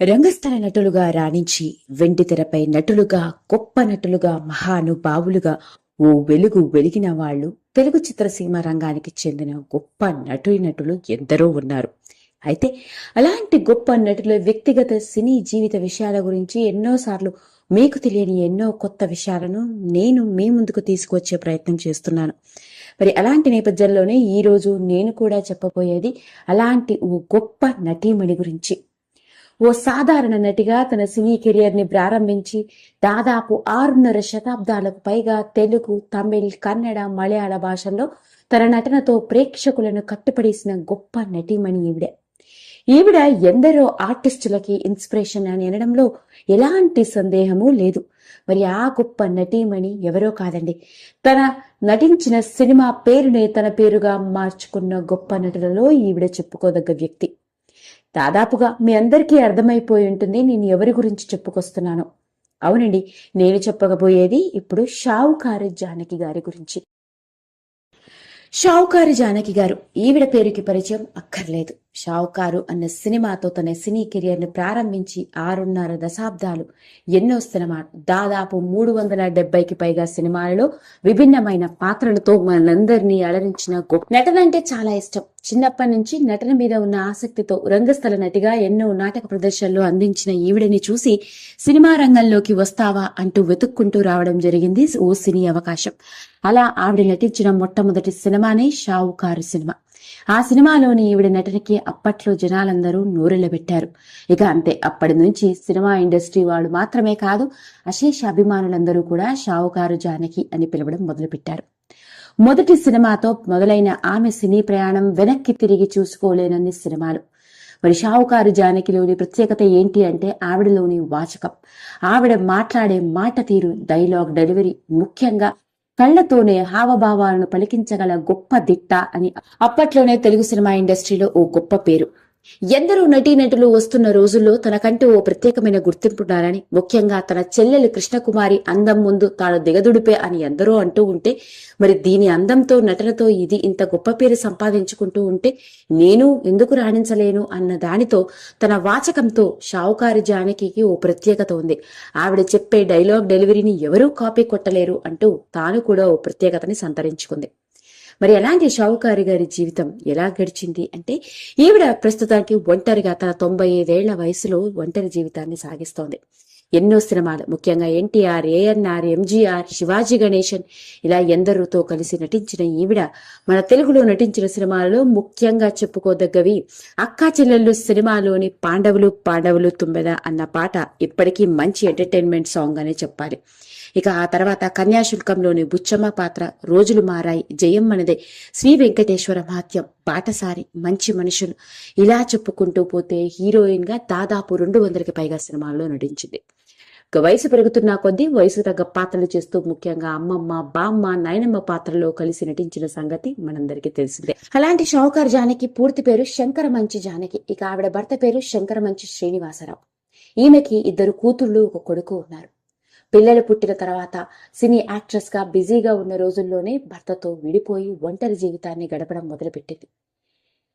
రంగస్థల నటులుగా రాణించి వెండితెరపై నటులుగా గొప్ప నటులుగా మహానుభావులుగా ఓ వెలుగు వెలిగిన వాళ్ళు తెలుగు చిత్రసీమ రంగానికి చెందిన గొప్ప నటుడి నటులు ఎందరో ఉన్నారు. అయితే అలాంటి గొప్ప నటుల వ్యక్తిగత సినీ జీవిత విషయాల గురించి ఎన్నోసార్లు మీకు తెలియని ఎన్నో కొత్త విషయాలను నేను మీ ముందుకు తీసుకువచ్చే ప్రయత్నం చేస్తున్నాను. మరి అలాంటి నేపథ్యంలోనే ఈ రోజు నేను కూడా చెప్పబోయేది అలాంటి ఓ గొప్ప నటీమణి గురించి. ఓ సాధారణ నటిగా తన సినీ కెరియర్ని ప్రారంభించి దాదాపు ఆరున్నర శతాబ్దాలకు పైగా తెలుగు తమిళ్ కన్నడ మలయాళ భాషల్లో తన నటనతో ప్రేక్షకులను కట్టుపడేసిన గొప్ప నటీమణి ఈవిడ. ఈవిడ ఎందరో ఆర్టిస్టులకి ఇన్స్పిరేషన్ అని అనడంలో ఎలాంటి సందేహము లేదు. మరి ఆ గొప్ప నటీమణి ఎవరో కాదండి. తన నటించిన సినిమా పేరునే తన పేరుగా మార్చుకున్న గొప్ప నటులలో ఈవిడ చెప్పుకోదగ్గ వ్యక్తి. దాదాపుగా మీ అందరికీ అర్థమైపోయి ఉంటుంది నేను ఎవరి గురించి చెప్పుకొస్తున్నాను. అవునండి నేను చెప్పకపోయేది ఇప్పుడు షావుకారి జానకి గారి గురించి. షావుకారి జానకి గారు ఈవిడ పేరుకి పరిచయం అక్కర్లేదు. షావుకారు అన్న సినిమాతో తన సినీ కెరియర్ను ప్రారంభించి ఆరున్నర దశాబ్దాలు ఎన్నో సినిమా దాదాపు మూడు వందల డెబ్బైకి పైగా సినిమాలలో విభిన్నమైన పాత్రలతో మనందరినీ అలరించిన గొప్ప నటన అంటే చాలా ఇష్టం. చిన్నప్పటి నుంచి నటన మీద ఉన్న ఆసక్తితో రంగస్థల నటిగా ఎన్నో నాటక ప్రదర్శనలు అందించిన ఈవిడని చూసి సినిమా రంగంలోకి వస్తావా అంటూ వెతుక్కుంటూ రావడం జరిగింది ఓ సినీ అవకాశం. అలా ఆవిడ నటించిన మొట్టమొదటి సినిమానే షావుకారు సినిమా. ఆ సినిమాలోని ఈవిడ నటనకి అప్పట్లో జనాలందరూ నూరెళ్ళబెట్టారు ఇక అంతే అప్పటి నుంచి సినిమా ఇండస్ట్రీ వాళ్ళు మాత్రమే కాదు అశేష అభిమానులందరూ కూడా షావుకారు జానకి అని పిలవడం మొదలుపెట్టారు. మొదటి సినిమాతో మొదలైన ఆమె సినీ ప్రయాణం వెనక్కి తిరిగి చూసుకోలేనన్ని సినిమాలు. మరి షావుకారు జానకిలోని ప్రత్యేకత ఏంటి అంటే ఆవిడలోని వాచకం. ఆవిడ మాట్లాడే మాట తీరు డైలాగ్ డెలివరీ ముఖ్యంగా కళ్ళతోనే హావభావాలను పలికించగల గొప్ప దిట్ట అని అప్పట్లోనే తెలుగు సినిమా ఇండస్ట్రీలో ఓ గొప్ప పేరు. ఎందరో నటీనటులు వస్తున్న రోజుల్లో తనకంటూ ఓ ప్రత్యేకమైన గుర్తింపు ఉండాలని. ముఖ్యంగా తన చెల్లెలు కృష్ణకుమారి అందం ముందు తాను దిగదుడిపే అని ఎందరో అంటూ ఉంటే మరి దీని అందంతో నటనతో ఇది ఇంత గొప్ప పేరు సంపాదించుకుంటూ ఉంటే నేను ఎందుకు రాణించలేను అన్న దానితో తన వాచకంతో షావుకారి జానకి ఓ ప్రత్యేకత ఉంది. ఆవిడ చెప్పే డైలాగ్ డెలివరీని ఎవరూ కాపీ కొట్టలేరు అంటూ తాను కూడా ఓ ప్రత్యేకతని సంతరించుకుంది. మరి అలాంటి షావుకారి గారి జీవితం ఎలా గడిచింది అంటే ఈవిడ ప్రస్తుతానికి ఒంటరిగా తన తొంభై ఐదేళ్ళ వయసులో ఒంటరి జీవితాన్ని సాగిస్తోంది. ఎన్నో సినిమాలు ముఖ్యంగా ఎన్టీఆర్ ఏఎన్ఆర్ ఎంజీఆర్ శివాజీ గణేశన్ ఇలా ఎందరితో కలిసి నటించిన ఈవిడ మన తెలుగులో నటించిన సినిమాలలో ముఖ్యంగా చెప్పుకోదగ్గవి అక్కా చెల్లెళ్ళు సినిమాలోని పాండవులు పాండవులు తుమ్మెద అన్న పాట ఇప్పటికీ మంచి ఎంటర్టైన్మెంట్ సాంగ్ అనే చెప్పాలి. ఇక ఆ తర్వాత కన్యాశుల్కంలోని బుచ్చమ్మ పాత్ర రోజులు మారాయి. జయమ్మనిదే శ్రీ వెంకటేశ్వర మహత్యం బాటసారి మంచి మనుషులు. ఇలా చెప్పుకుంటూ పోతే హీరోయిన్గా దాదాపు రెండు వందలకి పైగా సినిమాల్లో నటించింది. వయసు పెరుగుతున్న కొద్దీ వయసు తగ్గ పాత్రలు చేస్తూ ముఖ్యంగా అమ్మమ్మ బామ్మ నాయనమ్మ పాత్రలో కలిసి నటించిన సంగతి మనందరికీ తెలిసిందే. అలాంటి షౌకర్ జానకి పూర్తి పేరు శంకర మంచి జానకి. ఇక ఆవిడ భర్త పేరు శంకర మంచి శ్రీనివాసరావు. ఈమెకి ఇద్దరు కూతుళ్ళు ఒక కొడుకు ఉన్నారు. పిల్లలు పుట్టిన తర్వాత సినీ యాక్ట్రెస్గా బిజీగా ఉన్న రోజుల్లోనే భర్తతో విడిపోయి ఒంటరి జీవితాన్ని గడపడం మొదలుపెట్టింది.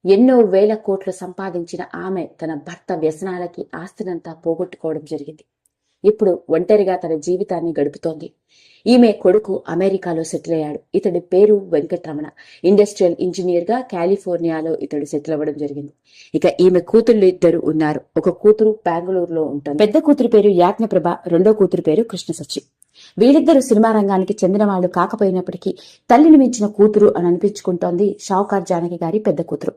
ఎన్నో వేల కోట్లు సంపాదించిన ఆమె తన భర్త వ్యసనాలకి ఆస్తినంతా పోగొట్టుకోవడం జరిగింది. ఇప్పుడు ఒంటరిగా తన జీవితాన్ని గడుపుతోంది. ఈమె కొడుకు అమెరికాలో సెటిల్ అయ్యాడు. ఇతడి పేరు వెంకటరమణ. ఇండస్ట్రియల్ ఇంజనీర్గా కాలిఫోర్నియాలో ఇతడు సెటిల్ అవ్వడం జరిగింది. ఇక ఈమె కూతుళ్ళు ఇద్దరు ఉన్నారు. ఒక కూతురు బెంగళూరులో ఉంటుంది. పెద్ద కూతురు పేరు యాజ్ఞప్రభ రెండో కూతురు పేరు కృష్ణ సచి వీళ్ళిద్దరూ సినిమా రంగానికి చెందిన వాళ్ళు కాకపోయినప్పటికీ తల్లిని మించిన కూతురు అని అనిపించుకుంటోంది షావుకార్ జానకి గారి పెద్ద కూతురు.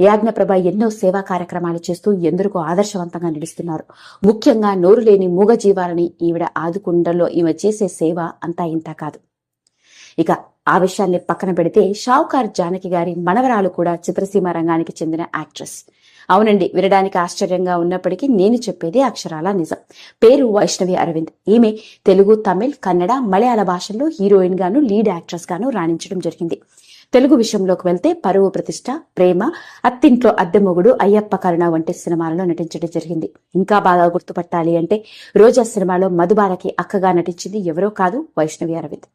యాజ్ఞప్రభ ఎన్నో సేవా కార్యక్రమాలు చేస్తూ ఎందరికో ఆదర్శవంతంగా నడుస్తున్నారు. ముఖ్యంగా నోరు లేని మూగ జీవాలని ఈవిడ ఆదుకుండలో ఈమె చేసే సేవ అంతా ఇంత కాదు. ఇక ఆ విషయాన్ని పక్కన పెడితే షావుకార్ జానకి గారి మనవరాలు కూడా చిత్రసీమ రంగానికి చెందిన యాక్ట్రెస్. అవునండి వినడానికి ఆశ్చర్యంగా ఉన్నప్పటికీ నేను చెప్పేది అక్షరాల నిజం. పేరు వైష్ణవి అరవింద్. ఈమె తెలుగు తమిళ్ కన్నడ మలయాళ భాషల్లో హీరోయిన్ గాను లీడ్ యాక్ట్రెస్ గాను రాణించడం జరిగింది. తెలుగు విషయంలోకి వెళ్తే పరువు ప్రతిష్ట ప్రేమ అత్తింట్లో అద్దెమొగుడు అయ్యప్ప కరుణ వంటి సినిమాలలో నటించడం జరిగింది. ఇంకా బాగా గుర్తుపట్టాలి అంటే రోజా సినిమాలో మధుబాలకి అక్కగా నటించింది ఎవరో కాదు వైష్ణవి అరవింద్.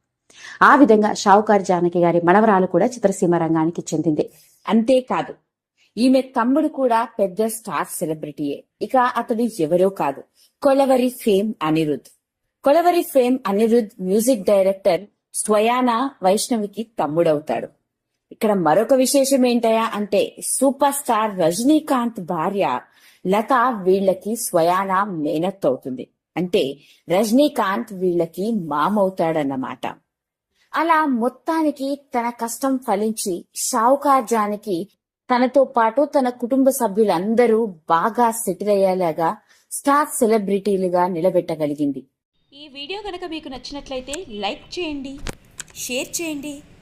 ఆ విధంగా షావుకార్ జానకి గారి మనవరాలు కూడా చిత్రసీమ రంగానికి చెందింది. అంతేకాదు ఈమె తమ్ముడు కూడా పెద్ద స్టార్ సెలబ్రిటీయే. ఇక అతడు ఎవరో కాదు Kolaveri fame Anirudh. Kolaveri fame Anirudh music director స్వయాన వైష్ణవికి తమ్ముడవుతాడు. ఇక్కడ మరొక విశేషం ఏంటయా అంటే సూపర్ స్టార్ రజనీకాంత్ భార్య లత వీళ్ళకి స్వయాన మేనత్ అవుతుంది. అంటే రజనీకాంత్ వీళ్ళకి మామవుతాడన్నమాట. అలా మొత్తానికి తన కష్టం ఫలించి షావుకార్ జానికి తనతో పాటు తన కుటుంబ సభ్యులందరూ బాగా సెటిల్ అయ్యేలాగా స్టార్ సెలబ్రిటీలుగా నిలబెట్టగలిగింది. ఈ వీడియో కనుక మీకు నచ్చినట్లయితే లైక్ చేయండి షేర్ చేయండి.